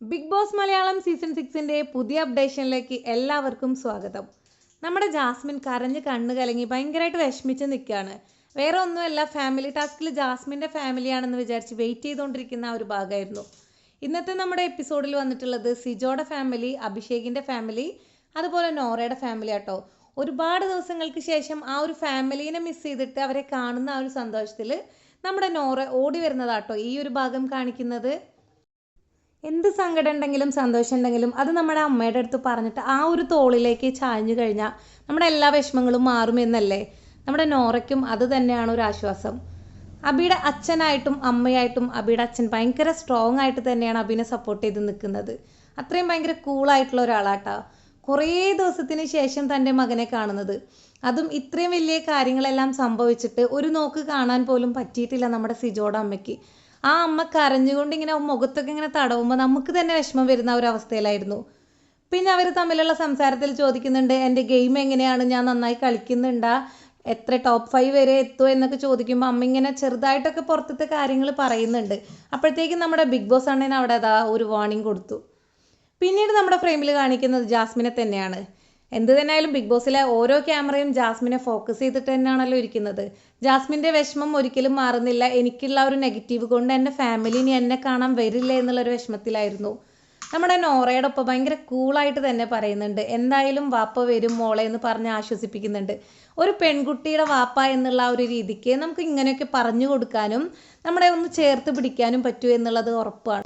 Big Boss Malayalam season സിക്സിന്റെ പുതിയ അപ്ഡേഷനിലേക്ക് എല്ലാവർക്കും സ്വാഗതം. നമ്മുടെ ജാസ്മിൻ കരഞ്ഞ് കണ്ണ് കലങ്ങി ഭയങ്കരമായിട്ട് വിഷമിച്ച് നിൽക്കുകയാണ് വേറെ ഒന്നുമല്ല ഫാമിലി ടാസ്കിൽ ജാസ്മിന്റെ ഫാമിലിയാണെന്ന് വിചാരിച്ച് വെയിറ്റ് ചെയ്തുകൊണ്ടിരിക്കുന്ന ഒരു ഭാഗമായിരുന്നു. ഇന്നത്തെ നമ്മുടെ എപ്പിസോഡിൽ വന്നിട്ടുള്ളത് സിജോയുടെ ഫാമിലി അഭിഷേകിന്റെ ഫാമിലി അതുപോലെ നോറയുടെ ഫാമിലി ആട്ടോ. ഒരുപാട് ദിവസങ്ങൾക്ക് ശേഷം ആ ഒരു ഫാമിലീനെ മിസ് ചെയ്തിട്ട് അവരെ കാണുന്ന ആ ഒരു സന്തോഷത്തിൽ നമ്മുടെ നോറ ഓടി വരുന്നതാട്ടോ ഈ ഒരു ഭാഗം കാണിക്കുന്നത്. എന്ത് സങ്കടം ഉണ്ടെങ്കിലും സന്തോഷം ഉണ്ടെങ്കിലും അത് നമ്മുടെ അമ്മയുടെ അടുത്ത് പറഞ്ഞിട്ട് ആ ഒരു തോളിലേക്ക് ചാഞ്ഞു കഴിഞ്ഞാൽ നമ്മുടെ എല്ലാ വിഷമങ്ങളും മാറുമെന്നല്ലേ നമ്മുടെ നോറയ്ക്കും അത് തന്നെയാണ് ഒരു ആശ്വാസം. അബിയുടെ അച്ഛനായിട്ടും അമ്മയായിട്ടും അബിയുടെ അച്ഛൻ ഭയങ്കര സ്ട്രോങ് ആയിട്ട് തന്നെയാണ് അബിനെ സപ്പോർട്ട് ചെയ്ത് നിൽക്കുന്നത്. അത്രയും ഭയങ്കര കൂളായിട്ടുള്ള ഒരാളാട്ടാ. കുറേ ദിവസത്തിന് ശേഷം തന്റെ മകനെ കാണുന്നത്. അതും ഇത്രയും വലിയ കാര്യങ്ങളെല്ലാം സംഭവിച്ചിട്ട് ഒരു നോക്ക് കാണാൻ പോലും പറ്റിയിട്ടില്ല നമ്മുടെ സിജോയുടെ അമ്മയ്ക്ക്. ആ അമ്മ കരഞ്ഞുകൊണ്ട് ഇങ്ങനെ മുഖത്തൊക്കെ ഇങ്ങനെ തടവുമ്പോൾ നമുക്ക് തന്നെ വിഷമം വരുന്ന ഒരു അവസ്ഥയിലായിരുന്നു. പിന്നെ അവർ തമ്മിലുള്ള സംസാരത്തിൽ ചോദിക്കുന്നുണ്ട് എന്റെ ഗെയിം എങ്ങനെയാണ്? ഞാൻ നന്നായി കളിക്കുന്നുണ്ടാ? എത്ര ടോപ്പ് ഫൈവ് വരെ എത്തുമോ എന്നൊക്കെ ചോദിക്കുമ്പോൾ അമ്മ ഇങ്ങനെ ചെറുതായിട്ടൊക്കെ പുറത്തത്തെ കാര്യങ്ങൾ പറയുന്നുണ്ട്. അപ്പോഴത്തേക്കും നമ്മുടെ ബിഗ് ബോസ് അണ്ണൻ അവിടെ അതാ ഒരു വാർണിംഗ് കൊടുത്തു. പിന്നീട് നമ്മുടെ ഫ്രെയിമിൽ കാണിക്കുന്നത് ജാസ്മിനെ തന്നെയാണ്. എന്ത് തന്നെയായാലും ബിഗ് ബോസിലെ ഓരോ ക്യാമറയും ജാസ്മിനെ ഫോക്കസ് ചെയ്തിട്ട് തന്നെയാണല്ലോ ഇരിക്കുന്നത്. ജാസ്മിന്റെ വിഷമം ഒരിക്കലും മാറുന്നില്ല. എനിക്കുള്ള ഒരു നെഗറ്റീവ് കൊണ്ട് എന്റെ ഫാമിലി ഇനി എന്നെ കാണാൻ വരില്ല എന്നുള്ളൊരു വിഷമത്തിലായിരുന്നു. നമ്മുടെ നോറയുടെ ഒപ്പം ഭയങ്കര കൂളായിട്ട് തന്നെ പറയുന്നുണ്ട്. എന്തായാലും വാപ്പ വരും മോളെ എന്ന് പറഞ്ഞ് ആശ്വസിപ്പിക്കുന്നുണ്ട്. ഒരു പെൺകുട്ടിയുടെ വാപ്പ എന്നുള്ള ഒരു രീതിക്ക് നമുക്ക് ഇങ്ങനെയൊക്കെ പറഞ്ഞു കൊടുക്കാനും നമ്മളെ ഒന്ന് ചേർത്ത് പിടിക്കാനും പറ്റൂ എന്നുള്ളത് ഉറപ്പാണ്.